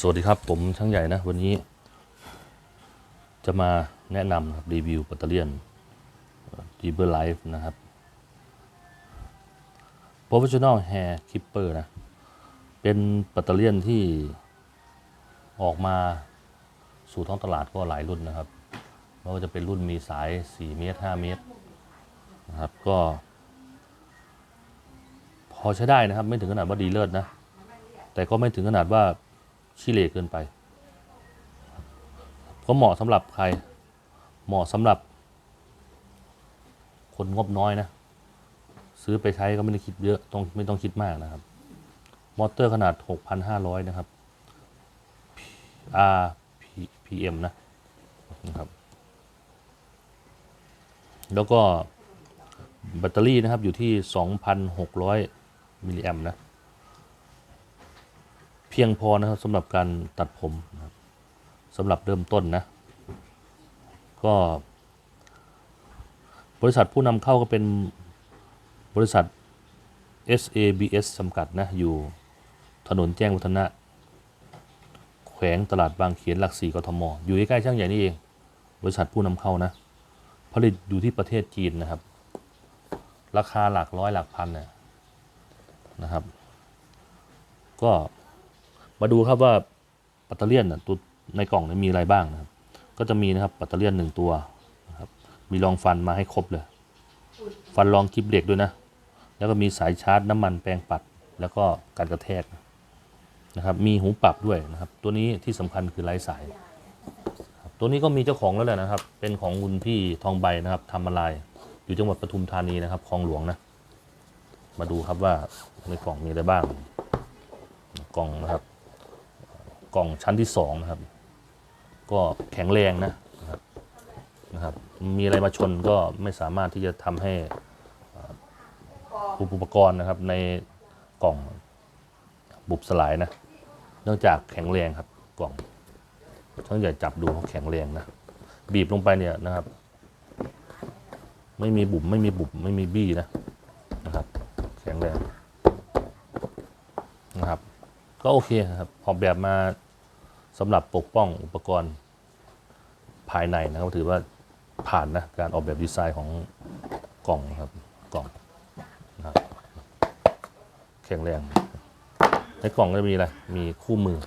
สวัสดีครับ ผมช่างใหญ่นะ วันนี้ จะมาแนะนำครับรีวิวแบตเตอรี่ดีเบอร์ไลฟ์นะครับ Professional Hair Clipper นะ เป็นแบตเตอรี่ที่ออกมาสู่ท้องตลาดก็หลายรุ่นนะครับไม่ว่าจะเป็นรุ่นมีสาย 4 เมตร 5 เมตรนะครับก็ พอใช้ได้นะครับ ไม่ถึงขนาดว่าดีเลิศนะ แต่ก็ไม่ถึงขนาดว่า ขี้เหร่เกินไป ก็เหมาะสำหรับใคร เหมาะสำหรับคนงบน้อยนะ ซื้อไปใช้ก็ไม่ได้คิดเยอะต้องไม่ต้องคิดมากนะครับ มอเตอร์ขนาด 6,500 นะครับ RPM นะนะครับ แล้วก็แบตเตอรี่นะครับอยู่ที่ 2,600 มิลลิแอมนะ พียงพอนะครับสำหรับการตัดผมนะครับสำหรับเริ่มต้นนะ ก็ บริษัทผู้นำเข้าก็เป็นบริษัท SABS จำกัดนะ อยู่ถนนแจ้งวัฒนะ แขวงตลาดบางเขนหลักสี่กทม อยู่ใกล้ๆช่างใหญ่นี่เอง บริษัทผู้นำเข้านะ ผลิตอยู่ที่ประเทศจีนนะครับ ราคาหลักร้อยหลักพันนะครับ ก็ มาดูครับว่าปัตเตอร์เลียนน่ะตัวในกล่องนี่ยมีอะไรบ้างนะครับ ก็จะมีนะครับปัตเตอร์เลียนหนึ่งตัวนะครับมีรองฟันมาให้ครบเลย ฟันรองคลิปเหล็กด้วยนะ แล้วก็มีสายชาร์จน้ำมันแปรงปัด แล้วก็การกระแทกนะครับ มีหูปรับด้วยนะครับ ตัวนี้ที่สำคัญคือไร้สาย ตัวนี้ก็มีเจ้าของแล้วแหละนะครับ เป็นของคุณพี่ทองใบนะครับทำอะไรอยู่จังหวัดปทุมธานีนะครับคลองหลวงนะ มาดูครับว่าในกล่องมีอะไรบ้าง กล่องนะครับ กล่องชั้นที่สองนะครับ ก็แข็งแรงนะนะครับ มีอะไรมาชนก็ไม่สามารถที่จะทำให้อุปกรณ์นะครับในกล่องบุบสลายนะเนื่องจากแข็งแรงครับกล่องช่างใหญ่จับดูเขาแข็งแรงนะบีบลงไปเนี่ยนะครับ ไม่มีบุ๋มไม่มีบุบไม่มีบี้นะนะครับ แข็งแรงนะครับ ก็โอเคครับออกแบบมาสำหรับปกป้องอุปกรณ์ภายในนะครับ ถือว่าผ่านนะการออกแบบดีไซน์ของกล่องครับกล่องนะครับแข็งแรง ในกล่องก็จะมีอะไรมีคู่มือ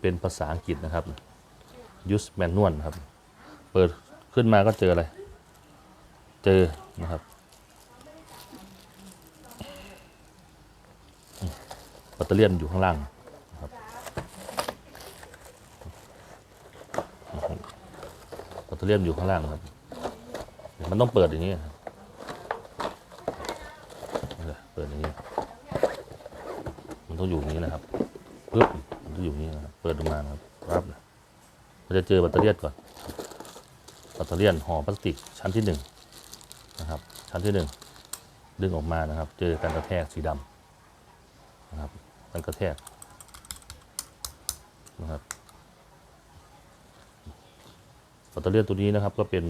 เป็นภาษาอังกฤษนะครับ use manual ครับ เปิดขึ้นมาก็เจออะไร เจอนะครับแบตเตอรี่อยู่ข้างล่างนะครับแบต เตอรี่อยู่ข้างล่างครับ มันต้องเปิดอย่างนี้เปิดอย่างนี้ มันต้องอยู่อย่างนี้นะครับปึ๊บมันต้องอยู่อย่างนี้นะเปิดออกมาครับรับนะเราจะเจอแบตเตอรี่ก่อนแบตเตอรี่ห่อพลาสติกชั้นที่หนึ่งนะครับ ชั้นที่หนึ่งดึงออกมานะครับ เจอการกระแทกสีดำนะครับมันกระแทกนะครับแบ ตเตอรี่ตัวนี้นะครับก็เป็น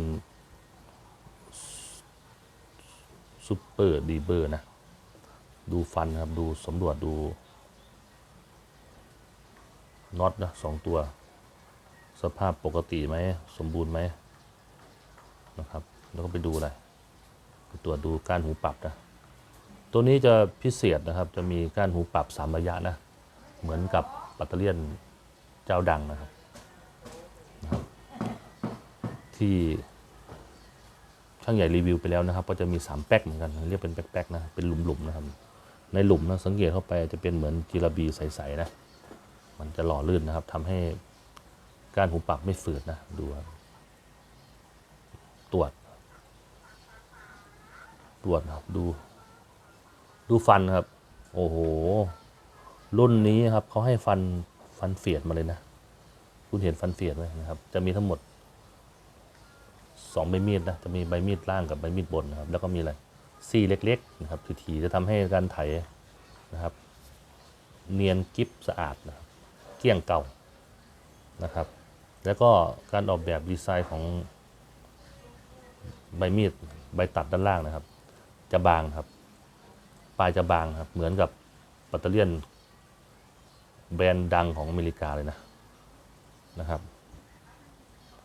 ซูเปอร์ดีเบอร์นะ ดูฟันนะครับ ดูสำรวจดูน็อตนะสองตัว สภาพปกติไหม สมบูรณ์ไหมนะครับ แล้วก็ไปดูอะไรไปตรวจดูการหูปรับนะ ตัวนี้จะพิเศษนะครับ จะมีก้านหูปรับสามระยะนะ เหมือนกับแบตเตอรี่เจ้าดังนะครับ ที่ช่างใหญ่รีวิวไปแล้วนะครับ ก็จะมี 3 แป๊กเหมือนกัน เรียกเป็นแป๊กๆนะ เป็นหลุมๆนะครับ ในหลุมนะสังเกตเข้าไปจะเป็นเหมือนจีราบีใสๆนะ มันจะหล่อลื่นนะครับทำให้ก้านหูปรับไม่ฝืดนะ ดูตรวจ ตรวจครับ ดู ดูฟันครับ โอ้โห รุ่นนี้ครับเขาให้ฟันฟันเฟียดมาเลยนะ คุณเห็นฟันเฟียดไหมนะครับ จะมีทั้งหมด สองใบมีดนะจะมีใบมีดล่างกับใบมีดบนนะครับ แล้วก็มีอะไรซี่เล็กๆนะครับทีๆจะทำให้การไถนะครับ เนียนกิฟสะอาดนะครับเกลี้ยงเก่านะครับ แล้วก็การออกแบบดีไซน์ของใบมีดใบตัดด้านล่างนะครับ จะบางครับปลายจะบางครับ เหมือนกับแบตเตอรี่แบรนด์ดังของอเมริกาเลยนะนะครับ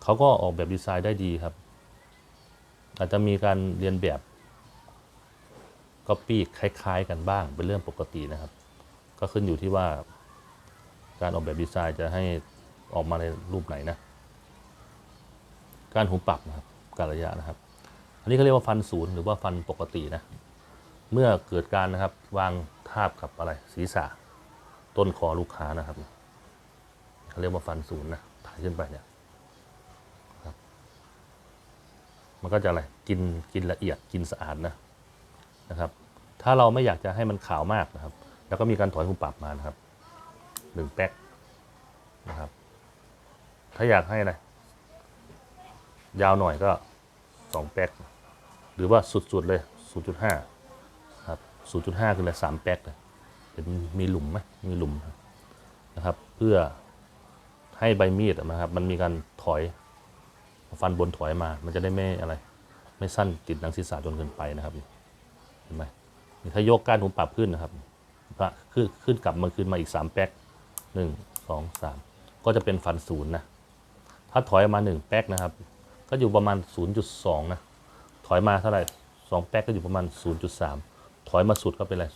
เขาก็ออกแบบดีไซน์ได้ดีครับ อาจจะมีการเรียนแบบก็ปีคล้าย ๆ กันบ้างเป็นเรื่องปกตินะครับ ก็ขึ้นอยู่ที่ว่าการออกแบบดีไซน์จะให้ออกมาในรูปไหนนะ การหูปรับนะครับ การระยะนะครับ อันนี้เขาเรียกว่าฟันศูนย์หรือว่าฟันปกตินะ เมื่อเกิดการนะครับวางทาบกับอะไรศีรษะ ต้นคอลูกค้านะครับเขาเรียกว่าฟันศูนย์นะถ่ายขึ้นไปเนี่ยครับ มันก็จะอะไรกินกินละเอียดกินสะอาดนะนะครับ ถ้าเราไม่อยากจะให้มันขาวมากนะครับ แล้วก็มีการถอยหูปรับมานะครับหนึ่งแป๊กนะครับ ถ้าอยากให้อะไรยาวหน่อยก็สองแป๊กหรือว่าสุดๆเลย 0.5ครับ0.5 คืออะไรสามแป๊กเลยเป็นมีหลุมไหมมีหลุมนะครับ เพื่อให้ใบมีดนะครับ มันมีการถอย ฟันบนถอยมา มันจะได้ไม่อะไร ไม่สั้นติดหนังศีรษะจนเกินไปนะครับเห็นไหมนี่ถ้ายกก้านหูปรับขึ้นนะครับก็ขึ้นขึ้นกลับมาขึ้นมาอีก 3 แป๊กหนึ่งสองสามก็จะเป็นฟันศูนย์นะ ถ้าถอยมา 1 แป๊กนะครับ ก็อยู่ประมาณ 0.2 นะ ถอยมาเท่าไหร่สองแป๊กก็อยู่ประมาณ 0.3 ถอยมาสุดก็เป็นอะไร 0.5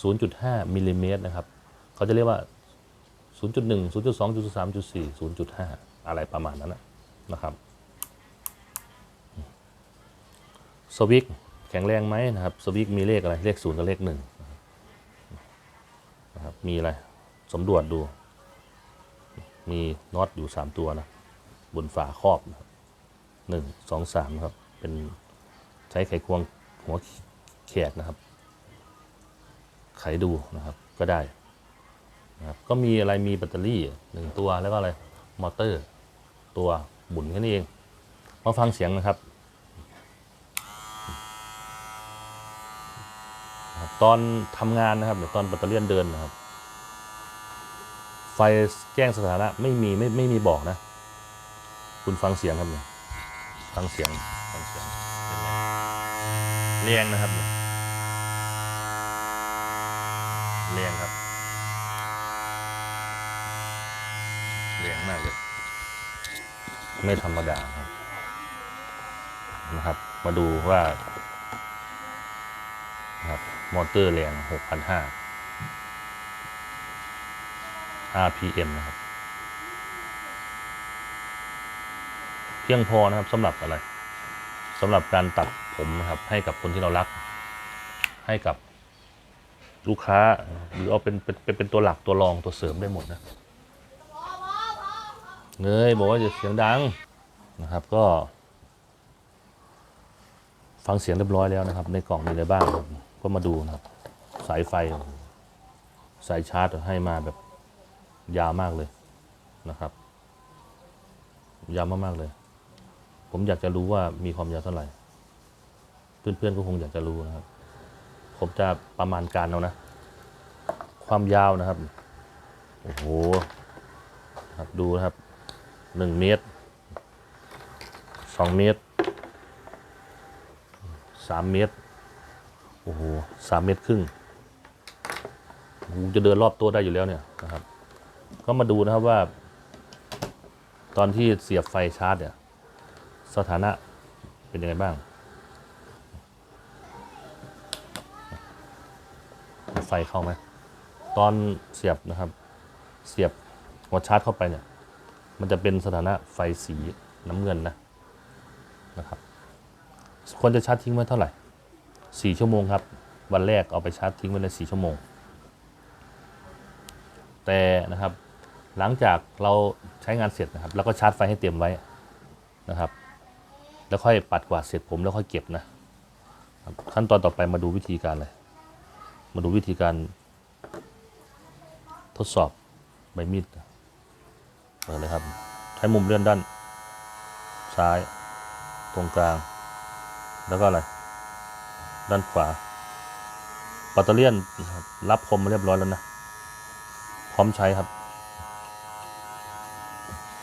0.5มิลลิเมตรนะครับ เขาจะเรียกว่า 0.1 0.2 0.3 0.4 0.5 อะไรประมาณนั้นนะ นะครับสวิกแข็งแรงไหมนะครับสวิกมีเลขอะไรเลขศูนย์กับเลขหนึ่งนะครับมีอะไรสำรวจดู มีน็อตอยู่ 3 ตัวนะบนฝาครอบนะครับหนึ่งสองสามครับเป็นใช้ไขควงหัวแขกนะครับ ไขดูนะครับก็ได้นะครับก็มีอะไรมีแบตเตอรี่หนึ่งตัวแล้วก็อะไรมอเตอร์ตัว หมุนแค่นี้เองมาฟังเสียงนะครับตอนทำงานนะครับหรือตอนแบตเตอรี่เดินนะครับ ไฟแจ้งสถานะไม่มีไม่ไม่มีบอกนะ คุณฟังเสียงครับเนี่ยฟังเสียงฟังเสียงเป็นไงแรงนะครับเนี่ย ไม่ธรรมดาครับนะครับ มาดูว่านะครับมอเตอร์แรง6,500 RPM นะครับ เพียงพอนะครับสำหรับอะไรสำหรับการตัดผมนะครับ ให้กับคนที่เรารัก ให้กับลูกค้าหรือเอาเป็นเป็นเป็นเป็นตัวหลักตัวรองตัวเสริมได้หมดนะ เงยบอกว่าจะเสียงดังนะครับก็ ฟังเสียงเรียบร้อยแล้วนะครับ ในกล่องมีอะไรบ้างก็มาดูนะครับ สายไฟ สายชาร์จให้มาแบบยาวมากเลยนะครับ ยาวมากๆเลย ผมอยากจะรู้ว่ามีความยาวเท่าไหร่ เพื่อนๆก็คงอยากจะรู้นะครับ ผมจะประมาณการเอานะ ความยาวนะครับ โอ้โหครับดูนะครับ หนึ่งเมตรสองเมตรสามเมตรโอ้โหสามเมตรครึ่งจะเดินรอบตัวได้อยู่แล้วเนี่ยนะครับ ก็มาดูนะครับว่า ตอนที่เสียบไฟชาร์จเนี่ยสถานะเป็นยังไงบ้าง ไฟเข้าไหมตอนเสียบนะครับ เสียบหัวชาร์จเข้าไปเนี่ย มันจะเป็นสถานะไฟสีน้ำเงินนะนะครับควรจะชาร์จทิ้งไว้เท่าไหร่สี่ชั่วโมงครับ วันแรกเอาไปชาร์จทิ้งไว้ในสี่ชั่วโมง แต่นะครับหลังจากเราใช้งานเสร็จนะครับ แล้วก็ชาร์จไฟให้เต็มไว้นะครับ แล้วค่อยปัดกวาดเสร็จผมแล้วค่อยเก็บนะขั้นตอนต่อไปมาดูวิธีการเลย มาดูวิธีการทดสอบใบมีด เปิดเลยครับ ใช้มุมเลื่อนด้าน ซ้าย ตรงกลาง แล้วก็อะไร ด้านขวาปัตเตอร์เลียนรับคมมาเรียบร้อยแล้วนะ พร้อมใช้ครับ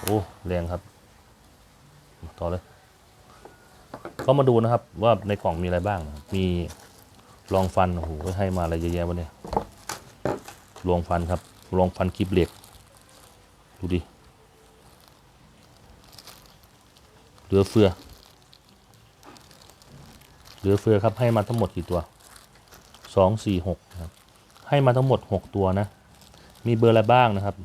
โอ้แรงครับ ต่อเลย ก็มาดูนะครับว่าในกล่องมีอะไรบ้าง มีรองฟัน โอ้โห ให้มาอะไรเยอะแยะวะเนี่ยรองฟันครับลองฟันคลิปเหล็ก ดูดิ เหลือเฟือ เหลือเฟือครับให้มาทั้งหมดกี่ตัวสองสี่หกครับ ให้มาทั้งหมดหกตัวนะ มีเบอร์อะไรบ้างนะครับ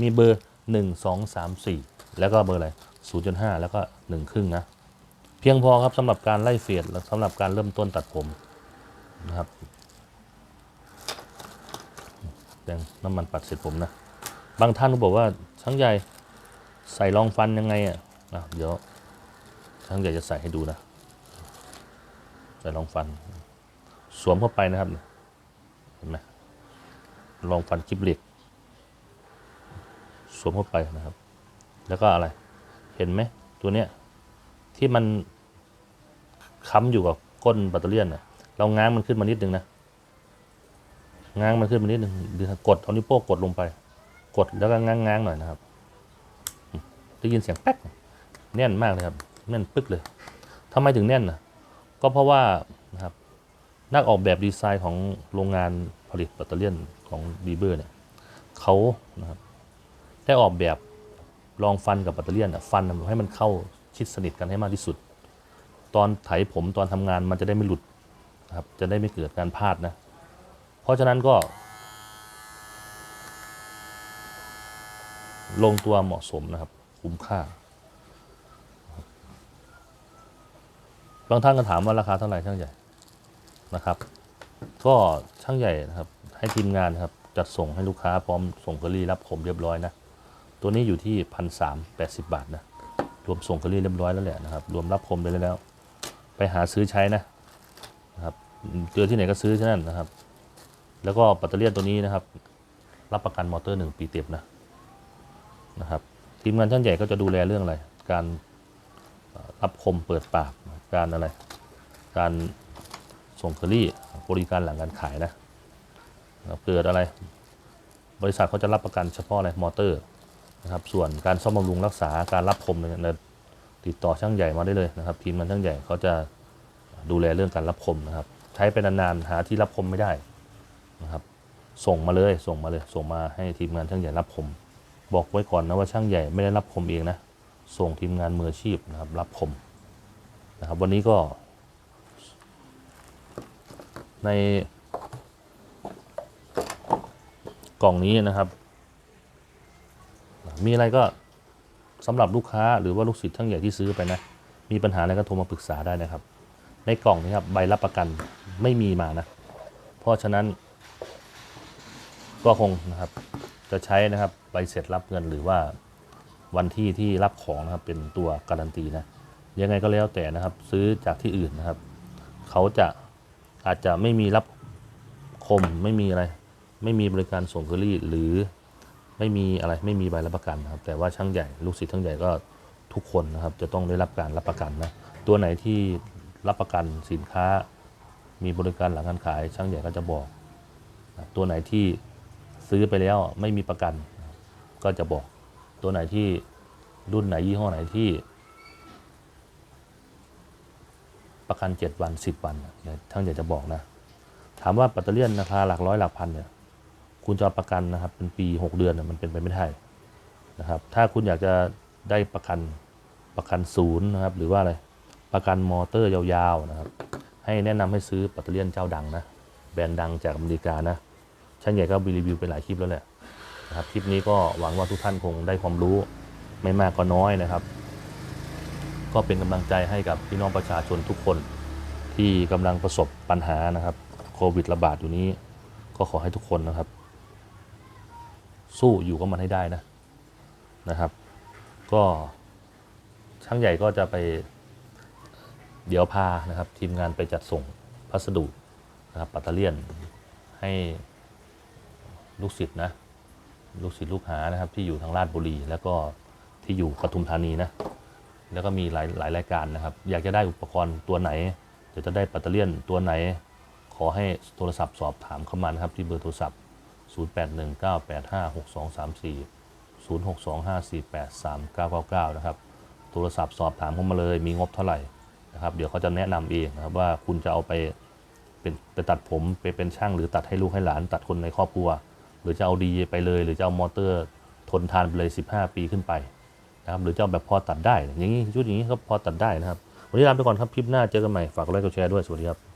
มีเบอร์หนึ่งสองสามสี่แล้วก็เบอร์อะไรศูนย์จุดห้าแล้วก็หนึ่งครึ่งนะ เพียงพอครับสำหรับการไล่เฟดและสำหรับการเริ่มต้นตัดผมนะครับแต่งน้ำมันปัดเสร็จผมนะ บางท่านก็บอกว่าช่างใหญ่ใส่รองฟันยังไงอะนะเดี๋ยว ช่างใหญ่จะใส่ให้ดูนะใส่รองฟัน สวมเข้าไปนะครับเห็นไหมรองฟันคลิปเหล็ก สวมเข้าไปนะครับ แล้วก็อะไร เห็นไหมตัวเนี้ยที่มันค้ำอยู่กับก้นแบตเตอรี่ยนน่ะเราง้างมันขึ้นมานิดนึงนะง้างมันขึ้นมานิดนึงหรือกดเอานิ้วโป้งกดลงไป กดแล้วก็ง้างง้างๆหน่อยนะครับ ได้ยินเสียงแป๊กแน่นมากเลยครับ แน่นปึ๊กเลยทำไมถึงแน่นนะก็เพราะว่านะครับนักออกแบบดีไซน์ของโรงงานผลิตแบตเตอรี่ยนของบีเบอร์เนี่ยเขานะครับได้ออกแบบรองฟันกับแบตเตอรี่ยนน่ะฟันให้มันเข้าชิดสนิทกันให้มากที่สุด ตอนไถผมตอนทำงานมันจะได้ไม่หลุดนะครับจะได้ไม่เกิดการพลาดนะ เพราะฉะนั้นก็ ลงตัวเหมาะสมนะครับ คุ้มค่า บางท่านก็ถามว่าราคาเท่าไหร่ช่างใหญ่นะครับ ก็ช่างใหญ่นะครับ ให้ทีมงานครับจัดส่งให้ลูกค้าพร้อมส่งเคอรี่รับผมเรียบร้อยนะตัวนี้อยู่ที่พันสามแปดสิบบาทนะรวมส่งเคอรี่เรียบร้อยแล้วแหละนะครับ รวมรับผมไปแล้ว ไปหาซื้อใช้นะนะครับเจอที่ไหนก็ซื้อที่นั่นนะครับ แล้วก็แบตเตอรี่ตัวนี้นะครับ รับประกันมอเตอร์หนึ่งปีเต็มนะนะครับทีมงานช่างใหญ่ก็จะดูแลเรื่องอะไร การรับคมเปิดปาก การอะไร การส่งเคอรี่บริการหลังการขายนะเกิดอะไร บริษัทเขาจะรับประกันเฉพาะอะไรมอเตอร์นะครับส่วนการซ่อมบำรุงรักษาการรับคมเนี่ยเนี่ยติดต่อช่างใหญ่มาได้เลยนะครับ ทีมงานช่างใหญ่เขาจะดูแลเรื่องการรับคมนะครับ ใช้ไปนานๆหาที่รับคมไม่ได้นะครับ ส่งมาเลยส่งมาเลยส่งมาให้ทีมงานช่างใหญ่รับคม บอกไว้ก่อนนะว่าช่างใหญ่ไม่ได้รับคมเองนะส่งทีมงานมืออาชีพนะครับรับคม นะครับ วันนี้ก็ ในกล่องนี้นะครับ มีอะไรก็สำหรับลูกค้าหรือว่าลูกศิษย์ทั้งใหญ่ที่ซื้อไปนะ มีปัญหาอะไรก็โทรมาปรึกษาได้นะครับ ในกล่องนี้ครับใบรับประกันไม่มีมานะ เพราะฉะนั้น ก็คงนะครับ จะใช้นะครับใบเสร็จรับเงินหรือว่าวันที่ที่รับของนะครับเป็นตัวการันตีนะ ยังไงก็แล้วแต่นะครับ ซื้อจากที่อื่นนะครับ เขาจะอาจจะไม่มีรับคมไม่มีอะไร ไม่มีบริการส่งเคอรี่หรือไม่มีอะไรไม่มีใบรับประกันนะครับ แต่ว่าช่างใหญ่ลูกศิษย์ช่างใหญ่ก็ทุกคนนะครับ จะต้องได้รับการรับประกันนะตัวไหนที่รับประกันสินค้า มีบริการหลังการขาย ช่างใหญ่ก็จะบอก ตัวไหนที่ซื้อไปแล้วไม่มีประกัน ก็จะบอก ตัวไหนที่รุ่นไหนยี่ห้อไหนที่ ประกัน 7 วัน 10 วันเนี่ยช่างใหญ่จะบอกนะ ถามว่าแบตเตอรี่ราคาหลักร้อยหลักพันเนี่ยคุณจะประกันนะครับเป็นปี 6 เดือนมันเป็นไปไม่ได้นะครับถ้าคุณอยากจะได้ประกันประกันศูนย์นะครับหรือว่าอะไรประกันมอเตอร์ยาวๆนะครับให้แนะนำให้ซื้อแบตเตอรี่เจ้าดังนะแบรนด์ดังจากอเมริกานะช่างใหญ่ก็มีรีวิวไปหลายคลิปแล้วแหละนะครับคลิปนี้ก็หวังว่าทุกท่านคงได้ความรู้ไม่มากก็น้อยนะครับ ก็เป็นกำลังใจให้กับพี่น้องประชาชนทุกคนที่กำลังประสบปัญหานะครับโควิดระบาดอยู่นี้ ก็ขอให้ทุกคนนะครับ สู้อยู่กับมันให้ได้นะนะครับ ก็ช่างใหญ่ก็จะไปเดี๋ยวพานะครับ ทีมงานไปจัดส่งพัสดุนะครับปัตเตอรเลียนให้ลูกศิษย์นะลูกศิษย์ลูกหานะครับที่อยู่ทางราชบุรี แล้วก็ที่อยู่ปทุมธานีนะ แล้วก็มีหลายหลายรายการนะครับ อยากจะได้อุปกรณ์ตัวไหนเดี๋ยวจะได้ปัตเตอร์เลียนตัวไหน ขอให้โทรศัพท์สอบถามเข้ามานะครับ ที่เบอร์โทรศัพท์ 0819856234 0625483999 นะครับ โทรศัพท์สอบถามเข้ามาเลย มีงบเท่าไหร่นะครับ เดี๋ยวเขาจะแนะนำเองนะครับว่าคุณจะเอาไปเป็นไปตัดผมไปเป็นช่างหรือตัดให้ลูกให้หลาน ตัดคนในครอบครัว หรือจะเอาดีไปเลย หรือจะเอามอเตอร์ทนทานไปเลย 15 ปีขึ้นไป นะครับหรือจะเอาแบบพอตัดได้ อย่างนี้ชุดอย่างนี้ก็พอตัดได้นะครับ วันนี้ลาไปก่อนครับคลิปหน้าเจอกันใหม่ฝากกดไลค์กดแชร์ด้วยสวัสดีครับ